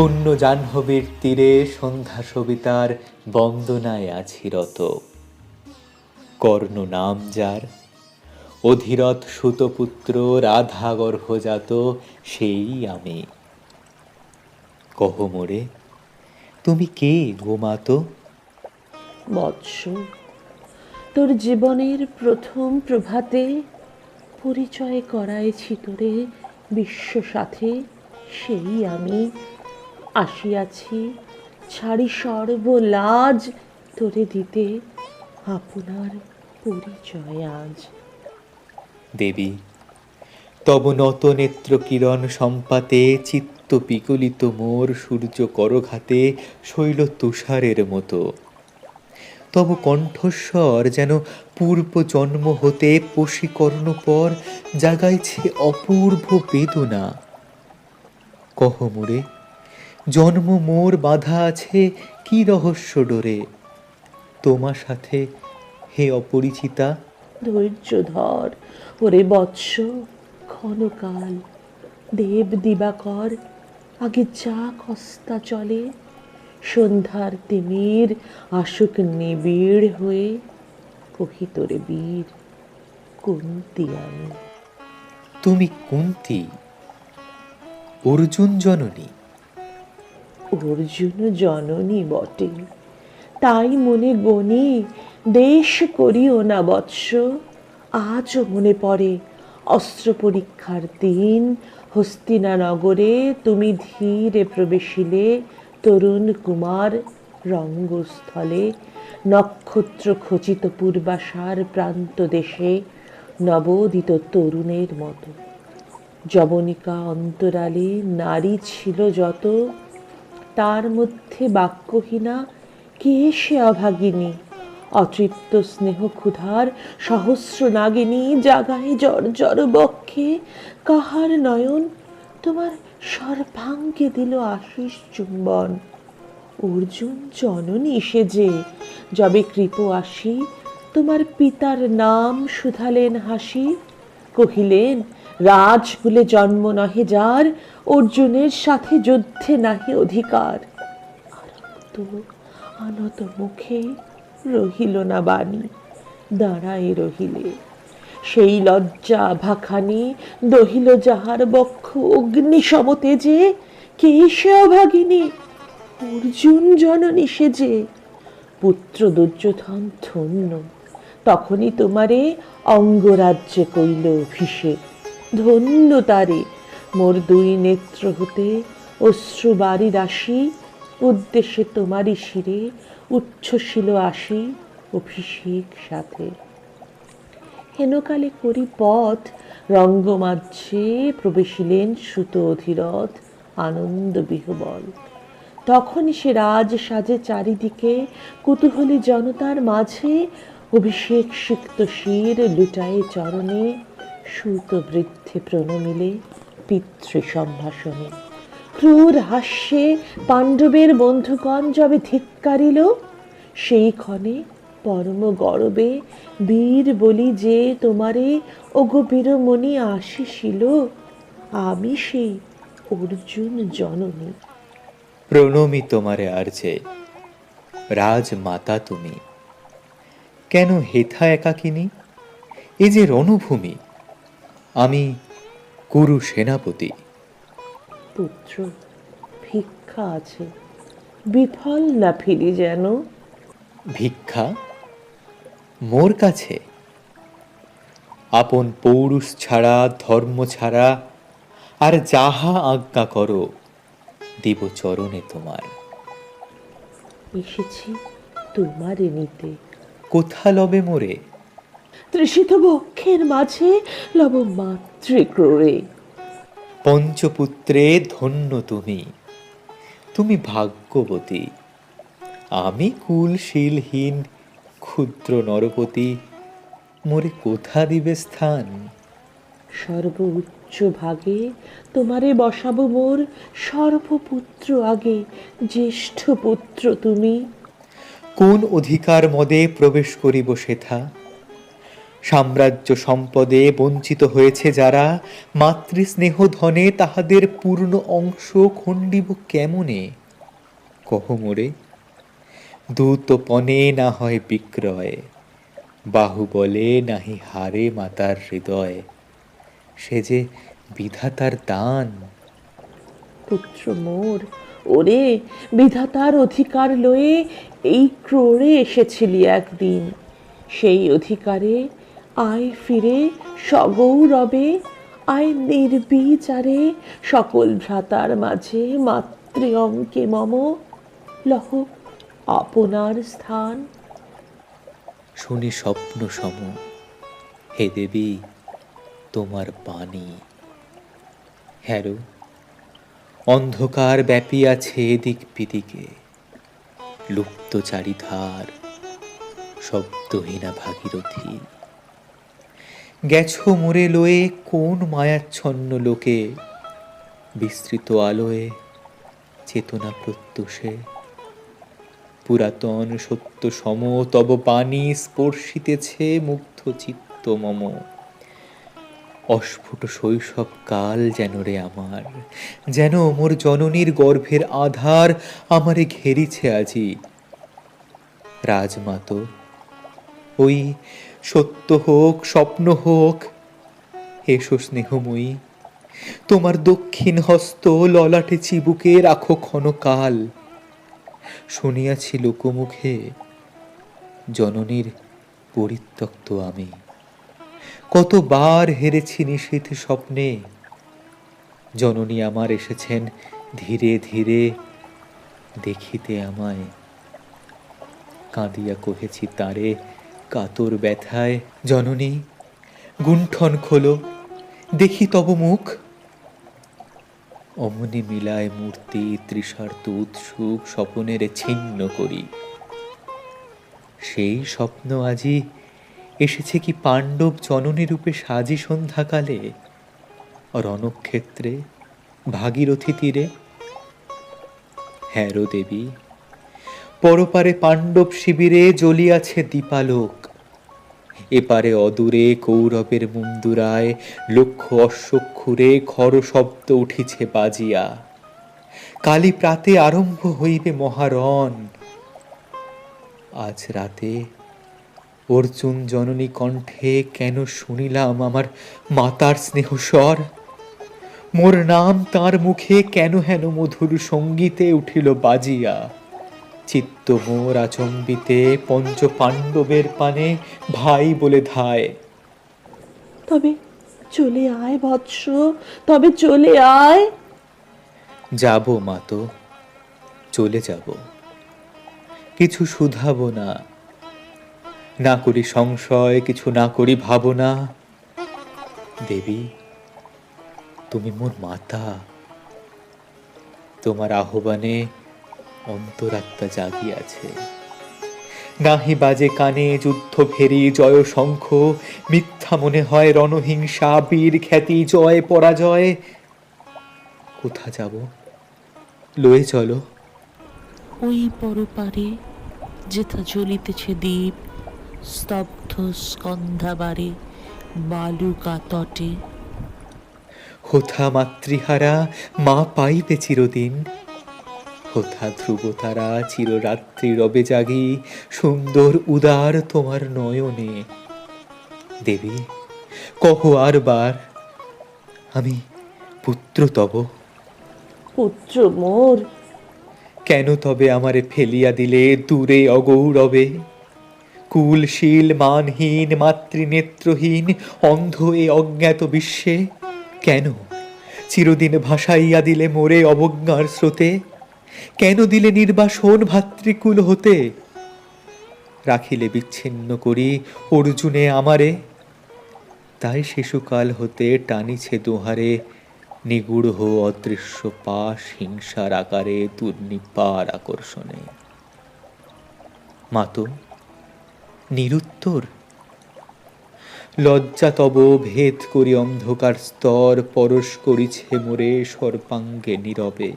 পুণ্য জাহ্নবীর তীরে সন্ধ্যা সবিতার বন্দনায় আছি রত। কর্ণ নাম যার, অধীরথ সুতপুত্র রাধা গর্ভজাত সেই আমি। কহ মোরে, তুমি কে গোমাতো তোর জীবনের প্রথম প্রভাতে পরিচয় করাইছি তোরে বিশ্ব সাথে সেই আমি। আসিয়াছি, ছাড়ি সর্ব লাজ তোরে দিতে আপনার পরিচয় আজ। দেবী, তব নত নেত্র কিরণ সম্পাতে চিত্ত বিকলিত মোর সূর্য করঘাতে শৈল তুষারের মতো। তব কণ্ঠস্বর যেন পূর্ব জন্ম হতে পশীকর্ণ পর জাগাইছে অপূর্ব বেদনা। কহ মোরে জন্ম মোর বাধা আছে কি রহস্য ডোরে? তোমার সাথে হে অপরিচিতা। ধৈর্য ধর ওরে বৎস ক্ষণকাল। দেব দিবাকর আগে যা কস্তা চলে সন্ধ্যার তিমির আশুক নিবিড় হয়ে কহি তোরে বীর কুন্তি আমি। তুমি কুন্তি অর্জুন জননী। অর্জুন জননী বটে। তাই মনে গণি দেশ করিও না বৎস। আজও মনে পড়ে অস্ত্র পরীক্ষার দিন। হস্তিনানগরে তুমি ধীরে প্রবেশিলে তরুণ কুমার রঙ্গস্থলে। নক্ষত্র খচিত পূর্বাশার প্রান্ত দেশে নবোদিত তরুণের মতো। যবনিকা অন্তরালে নারী ছিল যত। তার মধ্যে বাক্যহীনা, কে সে অভাগিনী? অতৃপ্ত স্নেহ ক্ষুধার, সহস্র নাগিনী জাগায় জর জর বক্ষে, কাহার নয়ন তোমার সর্বাঙ্গে দিল আশিস চুম্বন। অর্জুন জননী সেজে যবে কৃপ আসি, তোমার পিতার নাম শুধালেন হাসি কহিলেন রাজকুলে জন্ম নহে যার, অর্জুনের সাথে যুদ্ধে নাহি অধিকার। আনত মুখে রহিল না বাণী, দাঁড়ায় রহিলে। সেই লজ্জা ভাখানি দহিল যাহার বক্ষ অগ্নি সমতে যে, কে সে অভাগিনী? অর্জুন জননী সেজে পুত্র দুর্যোধন ধন্য। তখনই তোমারে অঙ্গরাজ্যে কইল অভিষেক। ধন্য তারে, মোর দুই নেত্র হতে অশ্রু বাড়ি রাশি উদ্দেশ্যে তোমারই শিরে উচ্ছ্বসিল আসি অভিষেক সাথে। হেনকালে করি পথ রঙ্গমাঝে প্রবেশিলেন সুত অধিরথ আনন্দ বিহবল। তখন সে রাজ সাজে চারিদিকে, কুতূহলী জনতার মাঝে অভিষেক সিক্ত শির লুটায়ে চরণে, সুত বৃদ্ধে প্রণমিলে, পিতৃ সম্ভাষণে। ক্রূর হাস্যে পাণ্ডবের বন্ধুগণ যবে ধিক্কারিল, সেই ক্ষণে পরম গরবে বীর বলি যে তোমারে, ওগো বীরমণি আসিছিল আমি সেই অর্জুন জননী। প্রণমি তোমারে আর্যে রাজমাতা তুমি। কেন হেথা একাকিনী? এ যে রণভূমি। আমি কুরু সেনাপতি। পুত্র ভিক্ষা আছে। বিফল না ফিরি যেন? ভিক্ষা? মোর কাছে। আপন পৌরুষ ছাড়া ধর্ম ছাড়া আর যাহা আজ্ঞা করো দিব চরণে তোমার। এসেছি তোমারে নিতে কোথা লবে মোরে? তৃষিত বক্ষের মাঝে লব মাতৃক্রোড়ে। পঞ্চপুত্রে ধন্য তুমি। তুমি ভাগ্যবতী। আমি কুলশীলহীন ক্ষুদ্র নরপতি। মোরে কোথা দিবে স্থান? সর্ব উচ্চ ভাগে তোমারে বসাবো মোর সর্বপুত্র আগে জ্যেষ্ঠ পুত্র তুমি। কোন অধিকার মদে প্রবেশ করিব সেথা? সাম্রাজ্য সম্পদে বঞ্চিত হয়েছে যারা, মাতৃস্নেহ ধনে তাহাদের পূর্ণ অংশ খণ্ডিব কেমনে? কহ মোরে দূতপনে না হয় বিক্রয়, বাহুবলে নাহি হারে মাতার হৃদয়। সে যে বিধাতার দান। পুত্র মোর ওরে, বিধাতার অধিকার লয়ে এই ক্রোড়ে এসেছিলি একদিন। সেই অধিকারে আয় ফিরে সগৌরবে, আয় নির্বিচারে সকল ভ্রাতার মাঝে মাতৃ অঙ্কে মম। লহ, আপনার স্থান। শুনি স্বপ্ন সম। হে দেবী, তোমার পানি হ্যারো অন্ধকার ব্যাপিয়াছে এদিক বিদিকে লুপ্ত চারিধার শব্দহীনা ভাগীরথী। গেছো মোরে লয়ে কোন মায়াচ্ছন্ন লোকে? বিস্তৃত আলোয়ে চেতনা প্রত্যুষে। পুরাতন সত্য সম, তব পানি স্পর্শিতেছে মুগ্ধ চিত্ত মম। অস্ফুট শৈশব কাল যেন রে আমার। যেন মোর জননীর গর্ভের আধার আমারে ঘেরিছে আজি। রাজমাতো ওই সত্য হোক, স্বপ্ন হোক, এসো স্নেহময়ী, তোমার দক্ষিণ হস্ত ললাটে চিবুকে রাখো ক্ষণকাল। শুনিয়াছি লোকমুখে জননীর পরিত্যক্ত আমি। কতবার হেরেছি নিশীথ স্বপ্নে। জননী আমার এসেছেন ধীরে ধীরে দেখিতে আমায়। কাঁদিয়া কহেছি তারে কাতর ব্যথায়, জননী, গুণ্ঠন খোলো, দেখি তব মুখ। অমনি মিলায় মূর্তি, তৃষার্ত উৎসুক, স্বপনের ছিন্ন করি। সেই স্বপ্ন আজি এসেছে কি পাণ্ডব জননী রূপে সাজি সন্ধ্যাকালে? রণক্ষেত্রে? ভাগীরথী তীরে? হ্যারো দেবী, পরপারে পাণ্ডব শিবিরে জ্বলিয়াছে দীপালোক। এপারে অদূরে কৌরবের মুন্দুরায় লক্ষ অশ্বক্ষুরে খর শব্দ উঠিছে বাজিয়া। কালী প্রাতে আরম্ভ হইবে মহারণ। আজ রাতে অর্জুন জননী কণ্ঠে কেন শুনিলাম আমার মাতার স্নেহস্বর? মোর নাম তার মুখে কেন হেন মধুর সঙ্গীতে উঠিল বাজিয়া? চিত্ত মোর আচম্বিতে পঞ্চ পাণ্ডবের পানে ভাই বলে ধায়। তবে চলে আয় বৎস তবে চলে আয়। যাব মাতো চলে যাব। কিছু শুধাবো না। না করি সংশয়, কিছু না করি ভাবনা। দেবী, তুমি মোর মাতা। তোমার আহ্বানে অন্তরাত্মা জাগিয়াছে। নাহি বাজে কানে যুদ্ধ ফেরি, জয় শঙ্খ। মিথ্যা মনে হয় রণহিংসা, বীর খ্যাতি, জয় পরাজয়। কোথা যাব? লয়ে চলো। ওই পরপারে যেথা জ্বলিতেছে দ্বীপ স্তব্ধ স্কন্ধাবারে বালুকা তটে। হোথা মাতৃহারা মা পাইবে চিরদিন। হোথা ধ্রুব তারা চিররাত্রি রবে জাগি সুন্দর উদার তোমার নয়নে। দেবী কহ আর বার আমি পুত্র তব। পুত্র মোর। কেন তবে আমারে ফেলিয়া দিলে দূরে অগৌরবে? কুলশীল, মানহীন, মাতৃনেত্রহীন অন্ধ এ অজ্ঞাত বিশ্বে। কেন? চিরদিন ভাসাইয়া দিলে মোরে অবজ্ঞার স্রোতে। কেন দিলে নির্বাসন ভাতৃকুল হতে? রাখিলে বিচ্ছিন্ন করি অর্জুনে আমারে। তাই শিশুকাল হতে টানিছে দুহারে, নিগুড় অদৃশ্য পাশ হিংসার আকারে দুর্নিপার আকর্ষণে। মাতো নিরুত্তর। লজ্জা তব ভেদ করি অন্ধকার স্তর, পরশ করিছে মোরে সর্বাঙ্গে নীরবে।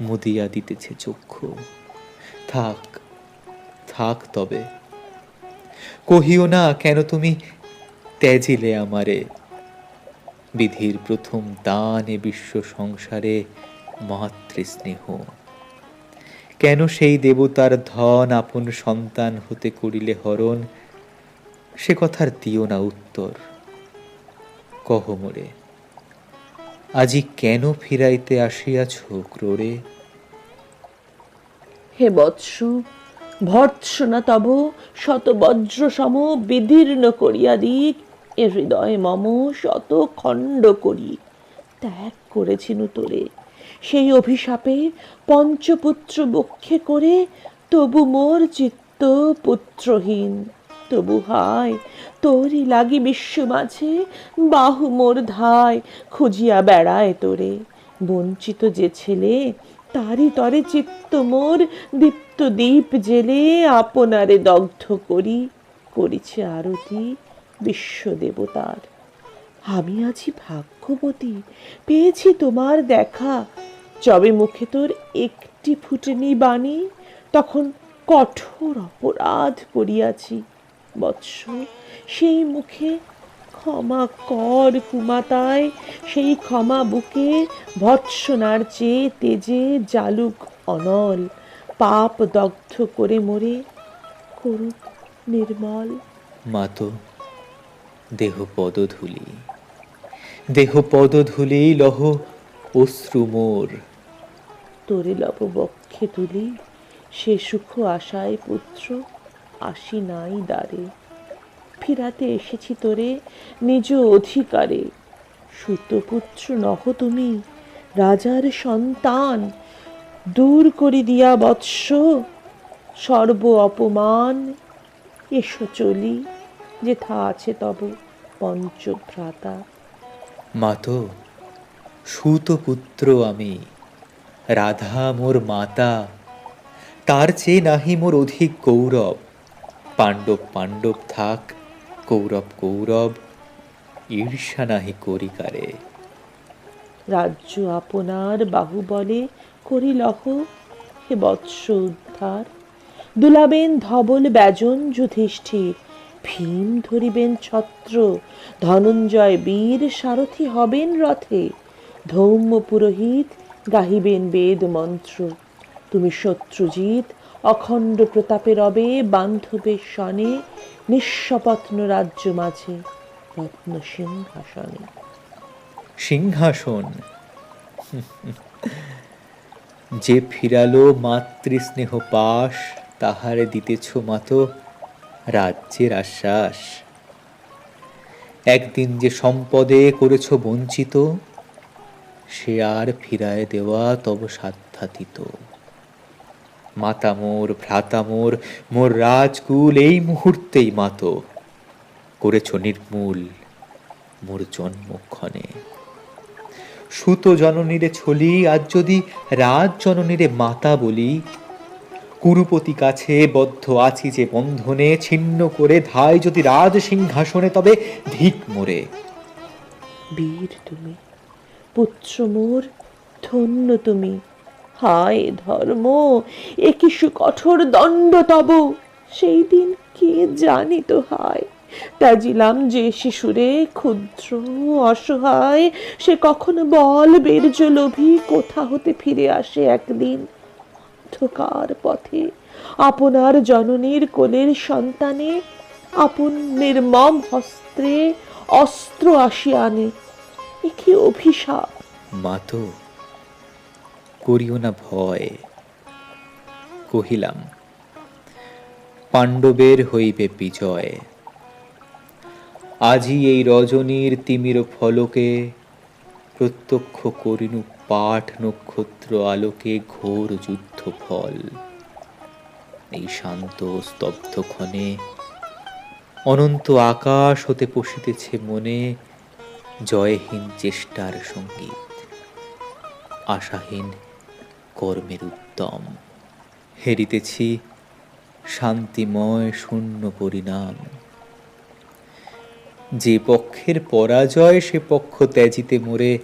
মুদিয়া দিতেছে চক্ষু। থাক থাক তবে। কহিও না, কেন তুমি ত্যাজিলে আমারে? বিধির প্রথম দান এ বিশ্ব সংসারে মাতৃস্নেহ কেন সেই দেবতার ধন আপন সন্তান হতে করিলে হরণ? সে কথার দিও না উত্তর। কহ মোরে, আজি কেন ফিরাইতে আসিয়াছ ক্রোড়ে? হে বৎস, ভর্ৎসনা তব শত বজ্র সম বিদীর্ণ করিয়া দিক। এ হৃদয় মম শত খণ্ড করি। ত্যাগ করেছিনু তোরে সেই অভিশাপে পঞ্চপুত্র বক্ষে করে তবু মোর চিত্ত পুত্রহীন। তবু হায়, তোরই লাগি বিশ্ব মাঝে, বাহু মোর ধায়, খুঁজিয়া বেড়ায় তোরে। বঞ্চিত যে ছেলে, তারই তরে চিত্ত মোর, দীপ্ত দীপ জেলে আপনারে দগ্ধ করি, করিছে আরতি বিশ্ব দেবতার। আমি আছি ভাগ্যবতী, পেয়েছি তোমার দেখা যবে মুখে তোর একটি ফুটেনি বাণী, তখন কঠোর অপরাধ করিয়াছি। বৎস, সেই মুখে ক্ষমা কর কুমাতায়, সেই ক্ষমা বুকে ভৎসনার চেয়ে তেজে জালুক অনল। পাপ দগ্ধ করে মরে করুক নির্মল। মাতো দেহ পদধূলি দেহ পদধূলি লহ অশ্রু মোর। তোরে লব বক্ষে তুলি সে সুখ আশায় পুত্র আসি নাই দ্বারে। ফিরাতে এসেছি তোরে নিজ অধিকারে। সুতপুত্র নহ তুমি রাজার সন্তান। দূর করি দিয়া বৎস সর্ব অপমান। এসো চলি যেথা আছে তব পঞ্চভ্রাতা। মাতো সুত পুত্র আমি। রাধা মোর মাতা, তার চেয়ে নাহি মোর অধিক গৌরব। পাণ্ডব পাণ্ডব থাক, কৌরব কৌরব, ঈর্ষা নাহি করিকারে রাজ্য আপনার বাহুবলে করিলহ হে বৎস উদ্ধার। দুলাবেন ধবল ব্যজন যুধিষ্ঠির ভীম ধরিবেন ছত্র, ধনঞ্জয় বীর সারথি হবেন রথে। ধৌম্য পুরোহিত গাহিবেন বেদ মন্ত্র। তুমি শত্রুজিৎ, অখণ্ড প্রতাপে রবে বান্ধবের সনে নিঃস্বপত্ন রাজ্য মাঝে, রত্ন সিংহাসনে। সিংহাসন। যে ফিরালো মাতৃস্নেহ পাশ, তাহারে দিতেছ মাতো রাজ্যের আশ্বাস। একদিন যে সম্পদে করেছ বঞ্চিত সে আর ফিরায় দেওয়া তব সাধ্যাতীত। মাতা মোর, ভ্রাতা মোর মোর রাজকুল এই মুহূর্তেই মাতো। করেছ নির্মূল মোর জন্মক্ষণে। সুত জননীরে ছলি আজ যদি রাজ জননীরে মাতা বলি, কুরুপতি কাছে বদ্ধ আছি যে বন্ধনে, ছিন্ন করে ধায় যদি রাজ সিংহাসনে, তবে ধিক মোরে। বীর তুমি। পুত্র মোর, ধন্য তুমি। হায় ধর্ম, এ কি কঠোর দণ্ড তব। সেই দিন কে জানি তো হায়? ত্যাজিলাম যে শিশুরে ক্ষুদ্র অসহায়, সে কখনো বল বীর্য লোভী কোথা হতে ফিরে আসে একদিন? অন্ধকার পথে আপনার জননীর কোলের সন্তানে, আপন নির্মম হস্ত্রে অস্ত্র আসিয়া আনে। এ কি অভিশাপ? মাতো করিও না ভয়। কহিলাম, পাণ্ডবের হইবে বিজয়। আজি এই রজনীর তিমির ফলকে প্রত্যক্ষ করিনু পাঠ নক্ষত্র আলোকে ঘোর যুদ্ধ ফল। এই শান্ত স্তব্ধ ক্ষণে অনন্ত আকাশ হতে পশিতেছে মনে জয়হীন চেষ্টার সংগীত আশাহীন কর্মের উদ্যম হেরিতেছি শান্তিময় শূন্য পরিণাম। যে পক্ষের পরাজয়, সে পক্ষ ত্যাজিতে মোরে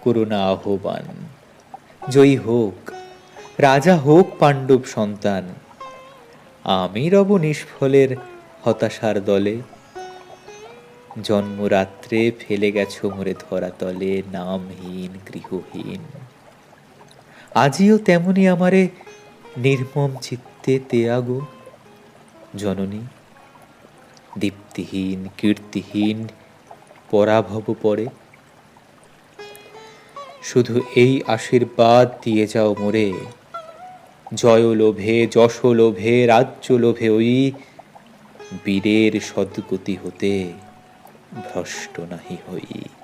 করুণা আহ্বান। জয়ী হোক, রাজা হোক পাণ্ডব সন্তান, আমি রব নিষ্ফলের হতাশার দলে জন্মরাত্রে ফেলে গেছো মোরে ধরাতলে, নামহীন, গৃহহীন। আজিও তেমনি আমারে নির্মম চিত্তে তেয়াগো জননী। দীপ্তিহীন, কীর্তিহীন, পরাভব পরে। শুধু এই আশীর্বাদ দিয়ে যাও মোরে। জয় লোভে, যশ লোভে, রাজ্য লোভে ওই বীরের সদ্গতি হতে। ভ্রষ্ট নাহি হই।